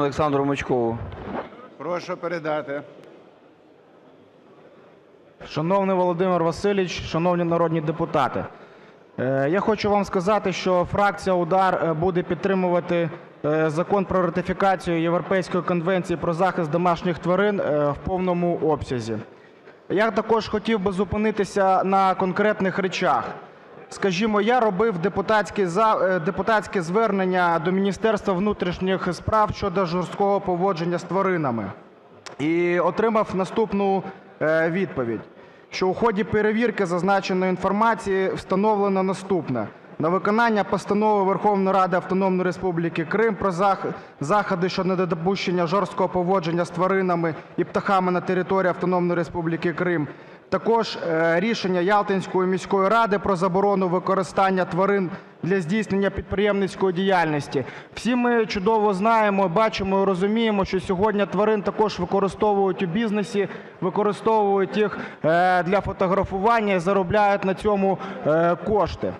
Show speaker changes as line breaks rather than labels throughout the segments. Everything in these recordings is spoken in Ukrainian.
Олександру Мочкову.
Прошу передати.
Шановний Володимир Васильович, шановні народні депутати, е, я хочу вам сказати, що фракція "УДАР" е, буде підтримувати е, Закон про ратифікацію Європейської конвенції про захист домашніх тварин в повному обсязі. Я також хотів би зупинитися на конкретних речах. Скажімо, я робив депутатське звернення до Міністерства внутрішніх справ щодо жорсткого поводження з тваринами і отримав наступну е, відповідь, що у ході перевірки зазначеної інформації встановлено наступне. На виконання Постанови Верховної Ради Автономної Республіки Крим про заходи щодо недопущення жорсткого поводження з тваринами і птахами на території Автономної Республіки Крим, також е, рішення Ялтинської міської ради про заборону використання тварин для здійснення підприємницької діяльності. Всі ми чудово знаємо, бачимо і розуміємо, що сьогодні тварин також використовують у бізнесі, використовують їх е, для фотографування і заробляють на цьому е, кошти.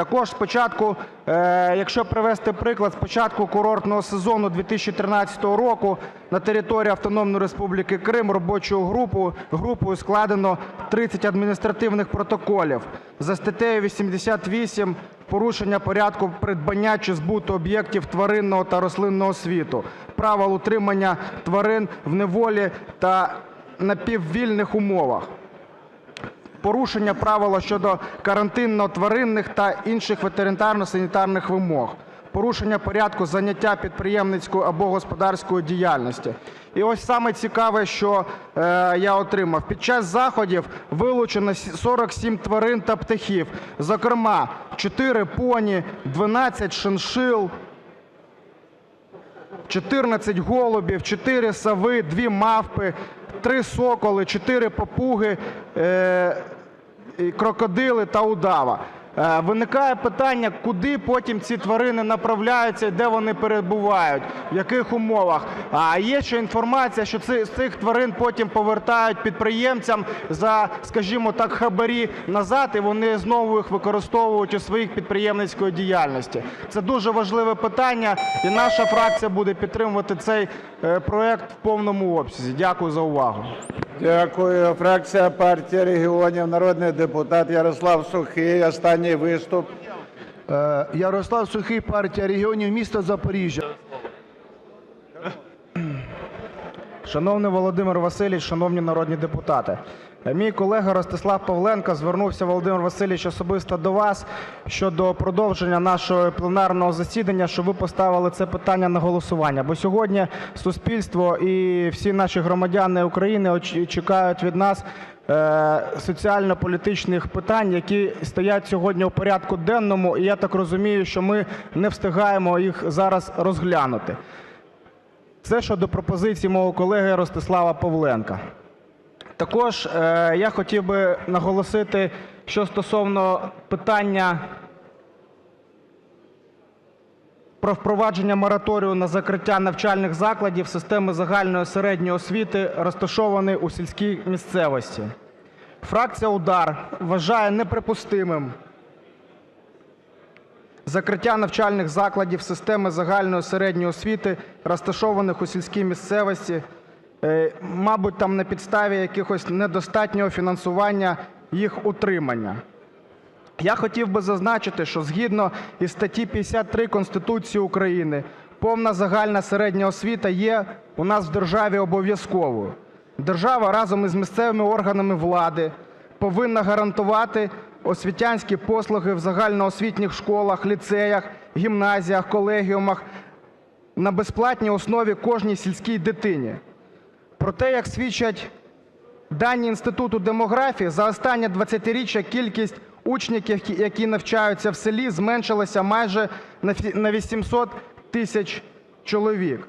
Також спочатку, е, якщо привести приклад, з початку курортного сезону 2013 року на території Автономної Республіки Крим робочою групою складено 30 адміністративних протоколів. За статтею 88 порушення порядку придбання чи збуту об'єктів тваринного та рослинного світу, правил утримання тварин в неволі та напіввільних умовах порушення правила щодо карантинно-тваринних та інших ветеринарно-санітарних вимог, порушення порядку заняття підприємницькою або господарською діяльністю. І ось саме цікаве, що е, я отримав. Під час заходів вилучено сі- 47 тварин та птахів, зокрема 4 поні, 12 шиншил, 14 голубів, 4 сови, 2 мавпи, 3 соколи, чотири папуги, е, крокодили та удава. Е, Виникає питання, куди потім ці тварини направляються і де вони перебувають, в яких умовах. А є ще інформація, що цих тварин потім повертають підприємцям за, скажімо так, хабарі назад, і вони знову їх використовують у своїх підприємницької діяльності. Це дуже важливе питання, і наша фракція буде підтримувати цей е, проект в повному обсязі. Дякую за увагу.
Дякую. Фракція партії регіонів, народний депутат Ярослав Сухий. Останній виступ.
Е, Ярослав Сухий, партія регіонів, місто Запоріжжя.
Шановний Володимир Васильович, шановні народні депутати, мій колега Ростислав Павленко звернувся, Володимир Васильович, особисто до вас щодо продовження нашого пленарного засідання, щоб ви поставили це питання на голосування. Бо сьогодні суспільство і всі наші громадяни України чекають від нас е, соціально-політичних питань, які стоять сьогодні у порядку денному, і я так розумію, що ми не встигаємо їх зараз розглянути. Це щодо пропозиції мого колеги Ростислава Павленка. Також е, я хотів би наголосити, що стосовно питання про впровадження мораторію на закриття навчальних закладів системи загальної середньої освіти, розташованої у сільській місцевості. Фракція "УДАР" вважає неприпустимим закриття навчальних закладів системи загальної середньої освіти, розташованих у сільській місцевості, мабуть, там на підставі якихось недостатнього фінансування їх утримання. Я хотів би зазначити, що згідно із статті 53 Конституції України повна загальна середня освіта є у нас в державі обов'язковою. Держава разом із місцевими органами влади повинна гарантувати освітянські послуги в загальноосвітніх школах, ліцеях, гімназіях, колегіумах на безплатній основі кожній сільській дитині. Проте, як свідчать дані Інституту демографії, за останнє 20-річчя кількість учнів, які- навчаються в селі, зменшилася майже на фі- 800 тисяч чоловік.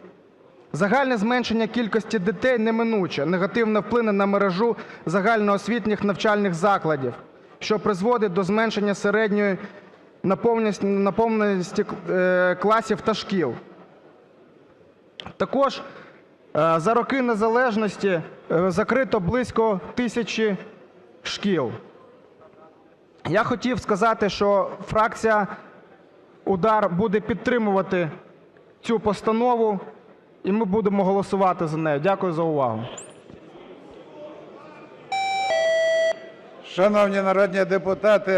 Загальне зменшення кількості дітей неминуче негативно вплине на мережу загальноосвітніх навчальних закладів, що призводить до зменшення середньої наповненості е, класів та шкіл. Також за роки незалежності е, закрито близько тисячі шкіл. Я хотів сказати, що фракція "УДАР" буде підтримувати цю постанову і ми будемо голосувати за неї. Дякую за увагу.
Шановні народні депутати,